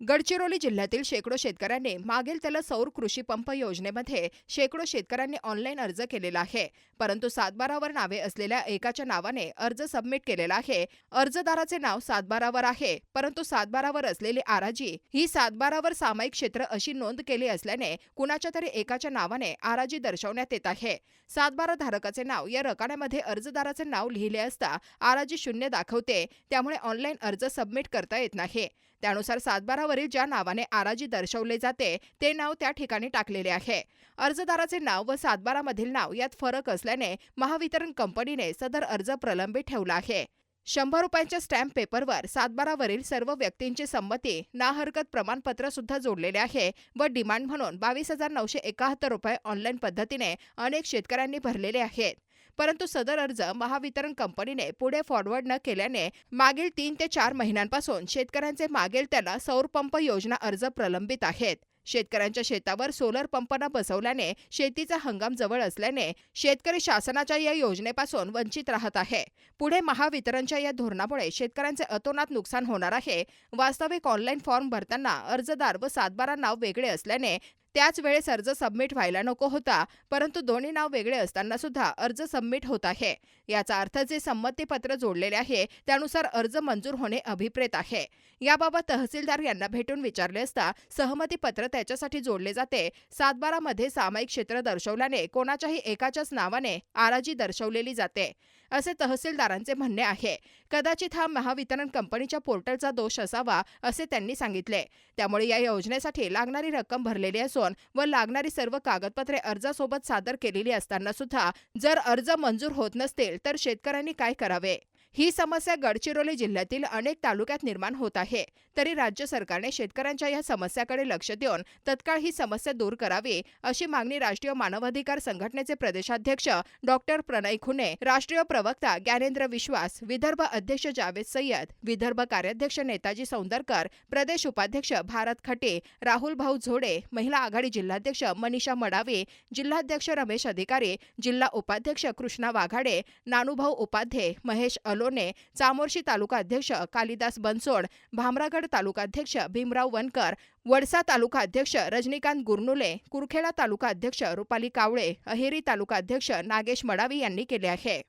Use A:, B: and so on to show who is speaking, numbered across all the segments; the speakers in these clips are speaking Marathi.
A: गडचिरोली जिल्ह्यातील शेकडो शेतकऱ्यांनी मागेल त्याला सौर कृषी पंप योजनेमध्ये शेकडो शेतकऱ्यांनी ऑनलाईन अर्ज केलेला आहे. परंतु सातबारावर नावे असलेल्या एकाच्या नावाने अर्ज सबमिट केलेला आहे. अर्जदाराचे नाव सातबारावर आहे. परंतु सातबारावर असलेली आराजी ही सातबारावर सामायिक क्षेत्र अशी नोंद केली असल्याने कुणाच्या तरी एकाच्या नावाने आराजी दर्शवण्यात येत आहे. सातबारा धारकाचे नाव या रकान्यामध्ये अर्जदाराचे नाव लिहिले असता आराजी शून्य दाखवते. त्यामुळे ऑनलाईन अर्ज सबमिट करता येत नाही. त्यानुसार सातबारावरील ज्या नावाने आराजी दर्शवले जाते ते नाव त्या ठिकाणी टाकलेले आहे. अर्जदाराचे नाव व सातबारामधील नाव यात फरक असल्याने महावितरण कंपनीने सदर अर्ज प्रलंबित ठेवला आहे. शंभर रुपयांच्या स्टॅम्प पेपरवर सातबारावरील सर्व व्यक्तींची संमती ना हरकत प्रमाणपत्र सुद्धा जोडलेले आहे व डिमांड म्हणून बावीस हजार नऊशे एकाहत्तर रुपये ऑनलाईन पद्धतीने अनेक शेतकऱ्यांनी भरलेले आहेत. परंतु सदर अर्ज महावितरण कंपनीने पुढे फॉरवर्ड न केल्याने मागील तीन ते चार महिन्यांपासून शेतकऱ्यांचे मागेल त्याला सौरपंप योजना अर्ज प्रलंबित आहेत. शेतकऱ्यांच्या शेतावर सोलर पंप न बसवल्याने शेतीचा हंगाम जवळ असल्याने शेतकरी शासनाच्या या योजनेपासून वंचित राहत आहे. पुढे महावितरणच्या या धोरणामुळे शेतकऱ्यांचे अतोनात नुकसान होणार आहे. वास्तविक ऑनलाईन फॉर्म भरताना अर्जदार व सातबारा नाव वेगळे असल्याने त्याच वेळेस अर्ज सबमिट व्हायला नको होता परंतु दोन्ही नाव वेगळे असताना सुद्धा अर्ज सबमिट होत आहे. याचा अर्थ जे संमतीपत्र जोडलेले आहे त्यानुसार अर्ज मंजूर होणे अभिप्रेत आहे. याबाबत तहसीलदार यांना भेटून विचारले असता सहमतीपत्र त्याच्यासाठी जोडले जाते. सातबारामध्ये सामायिक क्षेत्र दर्शवल्याने कोणाच्याही एकाच्याच नावाने आराजी दर्शवलेली जाते. असे तहसीलदारांचे म्हणणे आहे. कदाचित हा महावितरण कंपनीच्या पोर्टलचा दोष असावा असे त्यांनी सांगितले. त्यामुळे या योजनेसाठी लागणारी रक्कम भरलेली असून व लागणारी सर्व कागदपत्रे अर्जासोबत सादर केलेली असताना सुद्धा जर अर्ज मंजूर होत नसतील तर शेतकऱ्यांनी काय करावे? ही समस्या गडचिरोली जिल्ह्यातील अनेक तालुक्यात निर्माण होत आहे. तरी राज्य सरकारने शेतकऱ्यांच्या या समस्याकडे लक्ष देऊन तत्काळ ही समस्या दूर करावी अशी मागणी राष्ट्रीय मानवाधिकार संघटनेचे प्रदेशाध्यक्ष डॉक्टर प्रणय खुने राष्ट्रीय प्रवक्ता ज्ञानेंद्र विश्वास विदर्भ अध्यक्ष जावेद सय्यद विदर्भ कार्याध्यक्ष नेताजी सौंदरकर प्रदेश उपाध्यक्ष भारत खटे राहुल भाऊ झोडे महिला आघाडी जिल्हाध्यक्ष मनीषा मडावे जिल्हाध्यक्ष रमेश अधिकारी जिल्हा उपाध्यक्ष कृष्णा वाघाडे नानुभाऊ उपाध्ये महेश अलोने चामोर्शी तालुका अध्यक्ष कालिदास बनसोड भामरागड तालुका अध्यक्ष भीमराव वनकर वडसा तालुका अध्यक्ष रजनीकांत गुरनुले कुरखेडा तालुका अध्यक्ष रुपाली कावळे अहेरी तालुका अध्यक्ष नागेश मडावी यांनी केले आहे.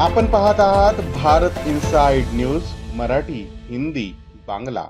B: आपण पाहत आहात भारत इन्साइड न्यूज मराठी हिंदी बांगला.